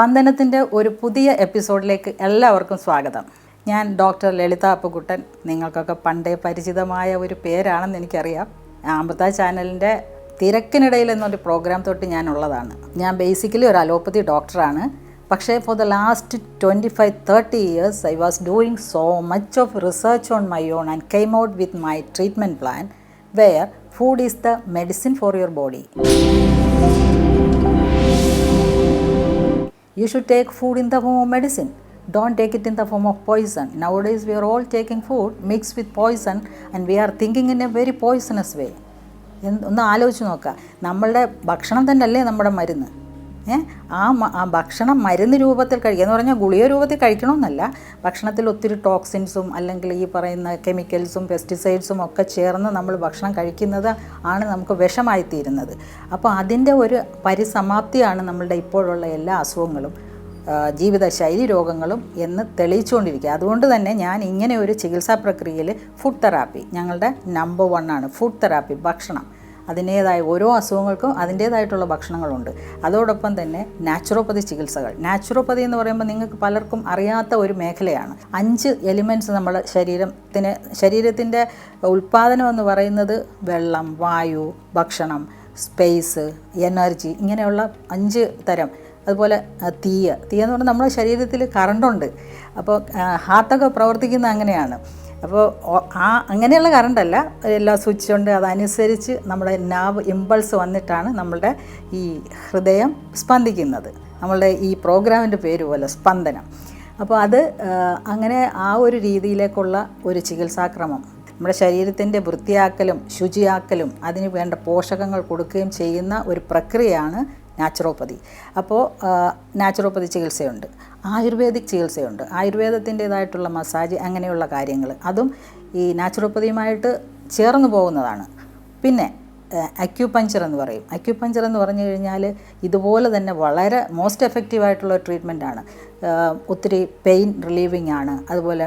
സ്പന്ദനത്തിന്റെ ഒരു പുതിയ എപ്പിസോഡിലേക്ക് എല്ലാവർക്കും സ്വാഗതം. ഞാൻ ഡോക്ടർ ലളിത അപ്പുകുട്ടൻ. നിങ്ങൾക്കൊക്കെ പണ്ടേ പരിചിതമായ ഒരു പേരാണെന്ന് എനിക്കറിയാം. അമൃത ചാനലിന്റെ തിരക്കിനിടയിൽ എന്നൊരു പ്രോഗ്രാം തൊട്ട് ഞാൻ ഉള്ളതാണ് ഞാൻ ബേസിക്കലി ഒരു അലോപ്പതി ഡോക്ടറാണ്. പക്ഷേ for the last twenty five thirty years I was doing so much of research on my own and came out with my treatment plan where food is the medicine for your body You should take food in the form of medicine. Don't take it in the form of poison. Nowadays, we are all taking food mixed with poison and we are thinking in a very poisonous way. ഒന്ന് ആലോചിച്ച് നോക്കുക നമ്മളുടെ ഭക്ഷണം തന്നെയല്ലേ നമ്മുടെ മരുന്ന് ആ ഭക്ഷണം മരുന്ന് രൂപത്തിൽ കഴിക്കുക. എന്ന് പറഞ്ഞാൽ ഗുളിക രൂപത്തിൽ കഴിക്കണമെന്നല്ല. ഭക്ഷണത്തിൽ ഒത്തിരി ടോക്സിൻസും അല്ലെങ്കിൽ ഈ പറയുന്ന കെമിക്കൽസും പെസ്റ്റിസൈഡ്സും ഒക്കെ ചേർന്ന് നമ്മൾ ഭക്ഷണം കഴിക്കുന്നത് ആണ് നമുക്ക് വിഷമായിത്തീരുന്നത്. അപ്പോൾ അതിന്റെ ഒരു പരിസമാപ്തിയാണ് നമ്മളുടെ ഇപ്പോഴുള്ള എല്ലാ അസുഖങ്ങളും ജീവിതശൈലി രോഗങ്ങളും എന്ന് തെളിയിച്ചുകൊണ്ടിരിക്കുക. അതുകൊണ്ട് തന്നെ ഞാൻ ഇങ്ങനെ ഒരു ചികിത്സാ പ്രക്രിയയിൽ ഫുഡ് തെറാപ്പി ഞങ്ങളുടെ നമ്പർ വൺ ആണ് ഫുഡ് തെറാപ്പി ഭക്ഷണം. അതിന്റേതായ ഓരോ അസുഖങ്ങൾക്കും അതിന്റേതായിട്ടുള്ള ഭക്ഷണങ്ങളുണ്ട്. അതോടൊപ്പം തന്നെ നാച്ചുറോപ്പതി ചികിത്സകൾ. നാച്ചുറോപ്പതി എന്ന് പറയുമ്പോൾ നിങ്ങൾക്ക് പലർക്കും അറിയാത്ത ഒരു മേഖലയാണ്. അഞ്ച് എലിമെന്റ്സ് നമ്മുടെ ശരീരത്തിന് ശരീരത്തിന്റെ ഉൽപ്പാദനം എന്ന് പറയുന്നത് വെള്ളം വായു ഭക്ഷണം സ്പേസ് എനർജി ഇങ്ങനെയുള്ള അഞ്ച് തരം. അതുപോലെ തീയ് തീയ. എന്ന് പറഞ്ഞാൽ നമ്മുടെ ശരീരത്തിൽ കറണ്ടുണ്ട്. അപ്പോൾ ഹാർട്ടൊക്കെ പ്രവർത്തിക്കുന്ന അങ്ങനെയാണ്. അപ്പോൾ ആ അങ്ങനെയുള്ള കറണ്ടല്ല. എല്ലാ സ്വിച്ച് ഉണ്ട് അതനുസരിച്ച് നമ്മുടെ നാവ് ഇമ്പൾസ് വന്നിട്ടാണ് നമ്മളുടെ ഈ ഹൃദയം സ്പന്ദിക്കുന്നത്. നമ്മളുടെ ഈ പ്രോഗ്രാമിന്റെ പേര് പോലെ സ്പന്ദനം. അപ്പോൾ അത് അങ്ങനെ ആ ഒരു രീതിയിലേക്കുള്ള ഒരു ചികിത്സാക്രമം നമ്മുടെ ശരീരത്തിന്റെ വൃത്തിയാക്കലും ശുചിയാക്കലും അതിന് വേണ്ട പോഷകങ്ങൾ കൊടുക്കുകയും ചെയ്യുന്ന ഒരു പ്രക്രിയയാണ് നാച്ചുറോപ്പതി. അപ്പോൾ നാച്ചുറോപ്പതി ചികിത്സയുണ്ട്. ആയുർവേദിക് ചികിത്സയുണ്ട്. ആയുർവേദത്തിന്റേതായിട്ടുള്ള മസാജ് അങ്ങനെയുള്ള കാര്യങ്ങൾ അതും ഈ നാച്ചുറോപ്പതിയുമായിട്ട് ചേർന്ന് പോകുന്നതാണ്. പിന്നെ അക്യൂപഞ്ചർ എന്ന് പറയും. അക്യൂപഞ്ചർ എന്ന് പറഞ്ഞു കഴിഞ്ഞാൽ ഇതുപോലെ തന്നെ വളരെ മോസ്റ്റ് എഫക്റ്റീവായിട്ടുള്ള ആണ് ഒത്തിരി പെയിൻ റിലീവിങ് ആണ് അതുപോലെ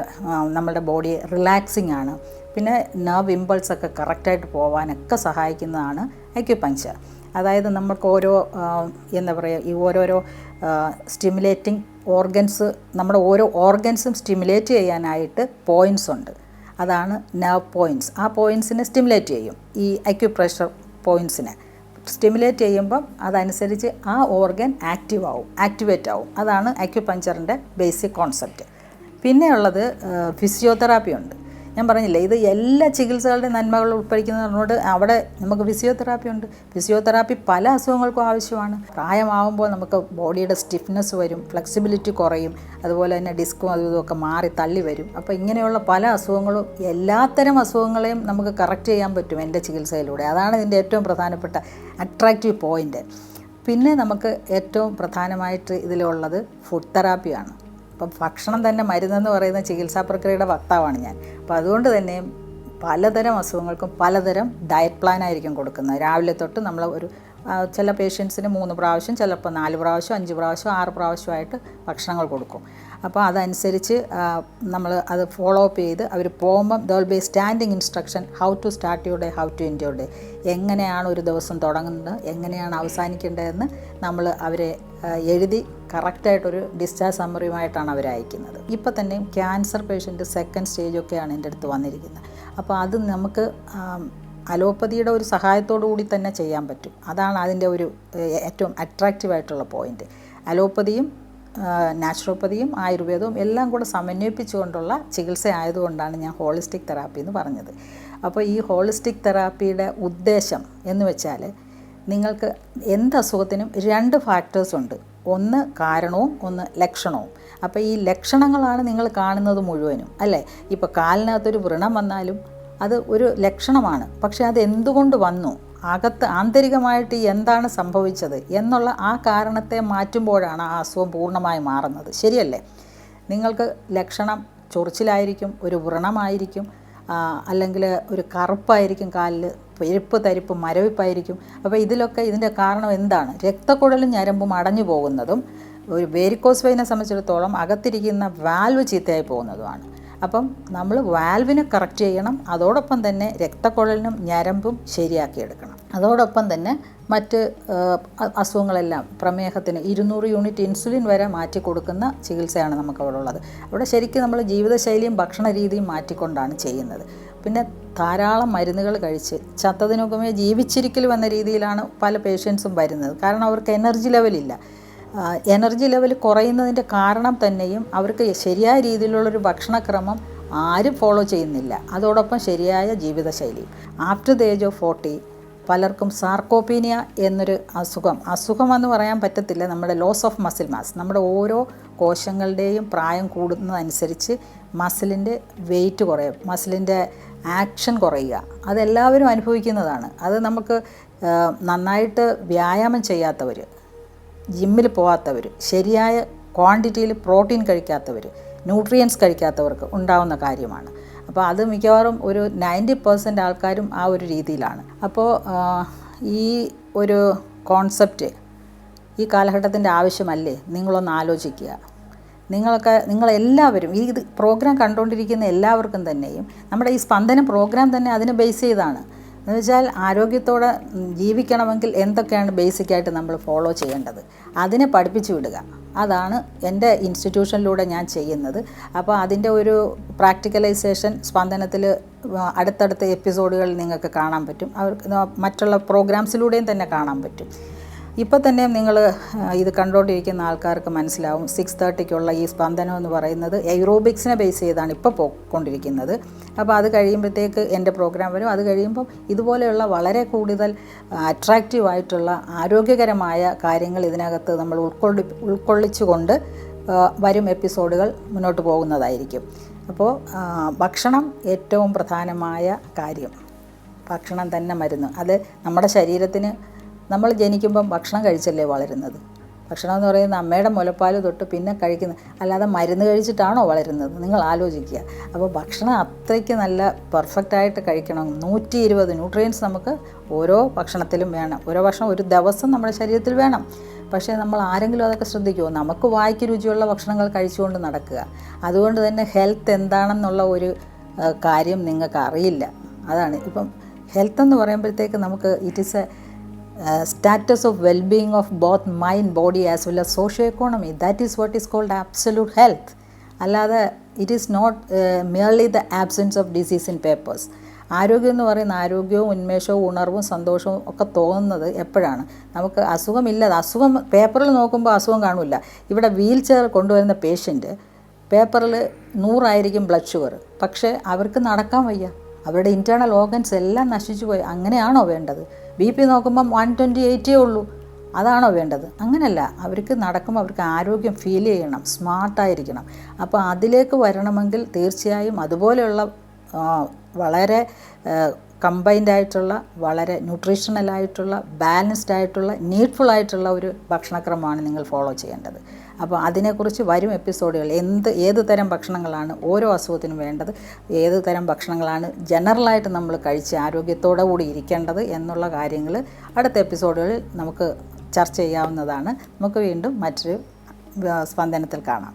നമ്മുടെ ബോഡി റിലാക്സിങ് ആണ് പിന്നെ നെർവ് ഇമ്പൾസൊക്കെ കറക്റ്റായിട്ട് പോകാനൊക്കെ സഹായിക്കുന്നതാണ് അക്യുപഞ്ചർ. അതായത് നമുക്ക് ഓരോ എന്താ പറയുക ഈ ഓരോരോ സ്റ്റിമുലേറ്റിംഗ് ഓർഗൻസ് നമ്മുടെ ഓരോ ഓർഗൻസും സ്റ്റിമുലേറ്റ് ചെയ്യാനായിട്ട് പോയിന്റ്സ് ഉണ്ട്. അതാണ് നെർവ് പോയിന്റ്സ് ആ പോയിന്റ്സിനെ സ്റ്റിമുലേറ്റ് ചെയ്യും ഈ അക്യുപ്രഷർ പോയിന്റ്സിനെ സ്റ്റിമുലേറ്റ് ചെയ്യുമ്പം അതനുസരിച്ച് ആ ഓർഗൻ ആക്റ്റീവ് ആവും ആക്ടിവേറ്റ് ആവും. അതാണ് അക്യുപഞ്ചറിന്റെ ബേസിക് കോൺസെപ്റ്റ് പിന്നെയുള്ളത് ഫിസിയോതെറാപ്പി ഉണ്ട്. ഞാൻ പറഞ്ഞില്ലേ ഇത് എല്ലാ ചികിത്സകളുടെ നന്മകൾ ഉൾപ്പെടുന്നതിനോട് അവിടെ നമുക്ക് ഫിസിയോതെറാപ്പി ഉണ്ട്. ഫിസിയോതെറാപ്പി പല അസുഖങ്ങൾക്കും ആവശ്യമാണ്. പ്രായമാവുമ്പോൾ നമുക്ക് ബോഡിയുടെ സ്റ്റിഫ്നെസ് വരും ഫ്ലെക്സിബിലിറ്റി കുറയും അതുപോലെ തന്നെ ഡിസ്കും അതും ഇതുമൊക്കെ മാറി തള്ളി വരും. അപ്പോൾ ഇങ്ങനെയുള്ള പല അസുഖങ്ങളും എല്ലാത്തരം അസുഖങ്ങളെയും നമുക്ക് കറക്റ്റ് ചെയ്യാൻ പറ്റും എന്റെ ചികിത്സയിലൂടെ. അതാണ് ഇതിന്റെ ഏറ്റവും പ്രധാനപ്പെട്ട അട്രാക്റ്റീവ് പോയിന്റ് പിന്നെ നമുക്ക് ഏറ്റവും പ്രധാനമായിട്ട് ഇതിലുള്ളത് ഫുഡ് തെറാപ്പിയാണ് അപ്പം ഭക്ഷണം തന്നെ മരുന്നെന്ന് പറയുന്ന ചികിത്സാ പ്രക്രിയയുടെ വക്താവാണ് ഞാൻ. അപ്പോൾ അതുകൊണ്ട് തന്നെ പലതരം അസുഖങ്ങൾക്കും പലതരം ഡയറ്റ് പ്ലാൻ ആയിരിക്കും കൊടുക്കുന്നത്. രാവിലെ തൊട്ട് നമ്മൾ ഒരു ചില പേഷ്യൻസിന് മൂന്ന് പ്രാവശ്യം ചിലപ്പോൾ നാല് പ്രാവശ്യം അഞ്ച് പ്രാവശ്യം ആറ് പ്രാവശ്യമായിട്ട് ഭക്ഷണങ്ങൾ കൊടുക്കും. അപ്പോൾ അതനുസരിച്ച് നമ്മൾ അത് ഫോളോ അപ്പ് ചെയ്ത് അവർ പോകുമ്പം they will be standing instruction how to start your day how to end your day എങ്ങനെയാണ് ഒരു ദിവസം തുടങ്ങുന്നത് എങ്ങനെയാണ് അവസാനിക്കേണ്ടതെന്ന് നമ്മൾ അവരെ എഴുതി കറക്റ്റായിട്ടൊരു ഡിസ്ചാർജ് സമ്മറിയുമായിട്ടാണ് അവർ അയക്കുന്നത് ഇപ്പോൾ തന്നെ ക്യാൻസർ പേഷ്യന്റ് സെക്കൻഡ് സ്റ്റേജ് ഒക്കെയാണ് എന്റെ അടുത്ത് വന്നിരിക്കുന്നത്. അപ്പോൾ അത് നമുക്ക് അലോപ്പതിയുടെ ഒരു സഹായത്തോടു കൂടി തന്നെ ചെയ്യാൻ പറ്റും. അതാണ് അതിന്റെ ഒരു ഏറ്റവും അട്രാക്റ്റീവ് ആയിട്ടുള്ള പോയിന്റ് അലോപ്പതിയും നാച്ചുറോപ്പതിയും ആയുർവേദവും എല്ലാം കൂടെ സമന്വയിപ്പിച്ചുകൊണ്ടുള്ള ചികിത്സ ആയതുകൊണ്ടാണ് ഞാൻ ഹോളിസ്റ്റിക് തെറാപ്പി എന്ന് പറഞ്ഞത്. അപ്പോൾ ഈ ഹോളിസ്റ്റിക് തെറാപ്പിയുടെ ഉദ്ദേശം എന്ന് വെച്ചാൽ നിങ്ങൾക്ക് എന്ത് അസുഖത്തിനും രണ്ട് ഫാക്ടേഴ്സ് ഉണ്ട്. ഒന്ന് കാരണവും ഒന്ന് ലക്ഷണവും. അപ്പോൾ ഈ ലക്ഷണങ്ങളാണ് നിങ്ങൾ കാണുന്നത് മുഴുവനും അല്ലേ? ഇപ്പോൾ കാലിനകത്തൊരു വ്രണം വന്നാലും അത് ഒരു ലക്ഷണമാണ്. പക്ഷേ അത് എന്തുകൊണ്ട് വന്നു? അകത്ത് ആന്തരികമായിട്ട് എന്താണ് സംഭവിച്ചത് എന്നുള്ള ആ കാരണത്തെ മാറ്റുമ്പോഴാണ് ആ അസുഖം പൂർണമായി മാറുന്നത്. ശരിയല്ലേ? നിങ്ങൾക്ക് ലക്ഷണം ചൊറിച്ചിലായിരിക്കും ഒരു വ്രണമായിരിക്കും അല്ലെങ്കിൽ ഒരു കറുപ്പായിരിക്കും കാലിൽ പെരുപ്പ് തരിപ്പ് മരവിപ്പായിരിക്കും. അപ്പോൾ ഇതിലൊക്കെ ഇതിന്റെ കാരണം എന്താണ്? രക്തക്കുഴലും ഞരമ്പും അടഞ്ഞു പോകുന്നതും ഒരു വേരിക്കോസ് വൈനെ സംബന്ധിച്ചിടത്തോളം അകത്തിരിക്കുന്ന വാൽവ് ചീത്തയായി പോകുന്നതുമാണ്. അപ്പം നമ്മൾ വാൽവിനെ കറക്റ്റ് ചെയ്യണം അതോടൊപ്പം തന്നെ രക്തക്കുഴലിനും ഞരമ്പും ശരിയാക്കിയെടുക്കണം. അതോടൊപ്പം തന്നെ മറ്റ് അസുഖങ്ങളെല്ലാം പ്രമേഹത്തിന് ഇരുന്നൂറ് യൂണിറ്റ് ഇൻസുലിൻ വരെ മാറ്റി കൊടുക്കുന്ന ചികിത്സയാണ് നമുക്ക് അവിടെ ഉള്ളത് അവിടെ ശരിക്കും നമ്മൾ ജീവിതശൈലിയും ഭക്ഷണ രീതിയും മാറ്റിക്കൊണ്ടാണ് ചെയ്യുന്നത്. പിന്നെ ധാരാളം മരുന്നുകൾ കഴിച്ച് ചത്തതിനൊക്കെ ജീവിച്ചിരിക്കൽ വന്ന രീതിയിലാണ് പല പേഷ്യൻസും വരുന്നത്. കാരണം അവർക്ക് എനർജി ലെവലില്ല. എനർജി ലെവൽ കുറയുന്നതിന്റെ കാരണം തന്നെയും അവർക്ക് ശരിയായ രീതിയിലുള്ളൊരു ഭക്ഷണക്രമം ആരും ഫോളോ ചെയ്യുന്നില്ല. അതോടൊപ്പം ശരിയായ ജീവിതശൈലി after the age of forty പലർക്കും സാർക്കോപീനിയ എന്നൊരു അസുഖം. അസുഖമെന്ന് പറയാൻ പറ്റത്തില്ല. നമ്മുടെ ലോസ് ഓഫ് മസിൽ മാസ് നമ്മുടെ ഓരോ കോശങ്ങളുടെയും പ്രായം കൂടുന്നതനുസരിച്ച് മസിലിന്റെ വെയിറ്റ് കുറയും. മസിലിന്റെ ആക്ഷൻ കുറയുക. അതെല്ലാവരും അനുഭവിക്കുന്നതാണ്. അത് നമുക്ക് നന്നായിട്ട് വ്യായാമം ചെയ്യാത്തവർ ജിമ്മിൽ പോകാത്തവർ ശരിയായ ക്വാണ്ടിറ്റിയിൽ പ്രോട്ടീൻ കഴിക്കാത്തവർ ന്യൂട്രിയൻസ് കഴിക്കാത്തവർക്ക് ഉണ്ടാവുന്ന കാര്യമാണ്. അപ്പോൾ അത് മിക്കവാറും ഒരു നയന്റി പെർസെന്റ് ആൾക്കാരും ആ ഒരു രീതിയിലാണ്. അപ്പോൾ ഈ ഒരു കോൺസെപ്റ്റ് ഈ കാലഘട്ടത്തിന്റെ ആവശ്യമല്ലേ? നിങ്ങളൊന്ന് ആലോചിക്കുക. നിങ്ങളൊക്കെ നിങ്ങളെല്ലാവരും ഈ ഇത് പ്രോഗ്രാം കണ്ടുകൊണ്ടിരിക്കുന്ന എല്ലാവർക്കും തന്നെയും നമ്മുടെ ഈ സ്പന്ദനം പ്രോഗ്രാം തന്നെ അതിനെ ബേസ് ചെയ്താണ്. എന്ന് വെച്ചാൽ ആരോഗ്യത്തോടെ ജീവിക്കണമെങ്കിൽ എന്തൊക്കെയാണ് ബേസിക്കായിട്ട് നമ്മൾ ഫോളോ ചെയ്യേണ്ടത്? അതിനെ പഠിപ്പിച്ചു വിടുക. അതാണ് എന്റെ ഇൻസ്റ്റിറ്റ്യൂഷനിലൂടെ ഞാൻ ചെയ്യുന്നത്. അപ്പോൾ അതിന്റെ ഒരു പ്രാക്ടിക്കലൈസേഷൻ സ്പന്ദനത്തിൽ അടുത്തടുത്ത എപ്പിസോഡുകളിൽ നിങ്ങൾക്ക് കാണാൻ പറ്റും. അവർക്ക് മറ്റുള്ള പ്രോഗ്രാംസിലൂടെയും തന്നെ കാണാൻ പറ്റും. ഇപ്പോൾ തന്നെ നിങ്ങൾ ഇത് കണ്ടുകൊണ്ടിരിക്കുന്ന ആൾക്കാർക്ക് മനസ്സിലാവും. സിക്സ് തേർട്ടിക്കുള്ള ഈ സ്പന്ദനം എന്ന് പറയുന്നത് എയ്റോബിക്സിനെ ബേസ് ചെയ്താണ് ഇപ്പോൾ പോയിക്കൊണ്ടിരിക്കുന്നത് അപ്പോൾ അത് കഴിയുമ്പോഴത്തേക്ക് എന്റെ പ്രോഗ്രാം വരും. അത് കഴിയുമ്പം ഇതുപോലെയുള്ള വളരെ കൂടുതൽ അട്രാക്റ്റീവ് ആയിട്ടുള്ള ആരോഗ്യകരമായ കാര്യങ്ങൾ ഇതിനകത്ത് നമ്മൾ ഉൾക്കൊള്ളി ഉൾക്കൊള്ളിച്ചുകൊണ്ട് വരും എപ്പിസോഡുകൾ മുന്നോട്ട് പോകുന്നതായിരിക്കും. അപ്പോൾ ഭക്ഷണം ഏറ്റവും പ്രധാനമായ കാര്യം. ഭക്ഷണം തന്നെ മരുന്ന്. അത് നമ്മുടെ ശരീരത്തിന് നമ്മൾ ജനിക്കുമ്പം ഭക്ഷണം കഴിച്ചല്ലേ വളരുന്നത്? ഭക്ഷണം എന്ന് പറയുന്നത് അമ്മയുടെ മുലപ്പാൽ തൊട്ട് പിന്നെ കഴിക്കുന്ന അല്ലാതെ മരുന്ന് കഴിച്ചിട്ടാണോ വളരുന്നത്? നിങ്ങൾ ആലോചിക്കുക. അപ്പോൾ ഭക്ഷണം അത്രയ്ക്ക് നല്ല പെർഫെക്റ്റായിട്ട് കഴിക്കണം. നൂറ്റി ഇരുപത് ന്യൂട്രിയൻസ് നമുക്ക് ഓരോ ഭക്ഷണത്തിലും വേണം. ഓരോ ഭക്ഷണം ഒരു ദിവസം നമ്മുടെ ശരീരത്തിൽ വേണം. പക്ഷേ നമ്മൾ ആരെങ്കിലും അതൊക്കെ ശ്രദ്ധിക്കുമോ നമുക്ക് വായിക്ക് രുചിയുള്ള ഭക്ഷണങ്ങൾ കഴിച്ചുകൊണ്ട് നടക്കുക. അതുകൊണ്ട് തന്നെ ഹെൽത്ത് എന്താണെന്നുള്ള ഒരു കാര്യം നിങ്ങൾക്ക് അറിയില്ല. അതാണ്. ഇപ്പം ഹെൽത്ത് എന്ന് പറയുമ്പോഴത്തേക്ക് നമുക്ക് it is a status of wellbeing of both mind body as well as socio economy that is what is called absolute health അല്ലാതെ it is not merely the absence of disease in papers ആരോഗ്യം എന്ന് പറയുന്ന ആരോഗ്യവും ഉന്മേഷവും ഉണർവും സന്തോഷവും ഒക്കെ തോന്നുന്നത് എപ്പോഴാണ്? നമുക്ക് അസുഖമില്ലാതെ അസുഖം പേപ്പറിൽ നോക്കുമ്പോൾ അസുഖം കാണില്ല ഇവിടെ വീൽ ചെയർ കൊണ്ടുവരുന്ന പേഷ്യന്റ് പേപ്പറിൽ നൂറായിരിക്കും ബ്ലഡ് ഷുഗർ പക്ഷേ അവർക്ക് നടക്കാൻ വയ്യ. അവരുടെ ഇന്റേർണൽ ഓർഗൻസ് എല്ലാം നശിച്ചു പോയി. അങ്ങനെയാണോ വേണ്ടത്? ബി പി നോക്കുമ്പം വൺ ട്വന്റി എയ്റ്റേ ഉള്ളൂ. അതാണോ വേണ്ടത്? അങ്ങനല്ല. അവർക്ക് നടക്കുമ്പോൾ അവർക്ക് ആരോഗ്യം ഫീൽ ചെയ്യണം സ്മാർട്ടായിരിക്കണം അപ്പോൾ അതിലേക്ക് വരണമെങ്കിൽ തീർച്ചയായും അതുപോലെയുള്ള വളരെ കമ്പൈൻഡ് ആയിട്ടുള്ള വളരെ ന്യൂട്രീഷണലായിട്ടുള്ള ബാലൻസ്ഡ് ആയിട്ടുള്ള നീഡ്ഫുൾ ആയിട്ടുള്ള ഒരു ഭക്ഷണക്രമമാണ് നിങ്ങൾ ഫോളോ ചെയ്യേണ്ടത്. അപ്പോൾ അതിനെക്കുറിച്ച് വരും എപ്പിസോഡുകൾ. എന്ത് ഏത് തരം ഭക്ഷണങ്ങളാണ് ഓരോ അസുഖത്തിനും വേണ്ടത് ഏത് തരം ഭക്ഷണങ്ങളാണ് ജനറലായിട്ട് നമ്മൾ കഴിച്ച് ആരോഗ്യത്തോടെ കൂടി ഇരിക്കേണ്ടത് എന്നുള്ള കാര്യങ്ങൾ അടുത്ത എപ്പിസോഡുകളിൽ നമുക്ക് ചർച്ച ചെയ്യാവുന്നതാണ്. നമുക്ക് വീണ്ടും മറ്റൊരു സ്പന്ദനത്തിൽ കാണാം.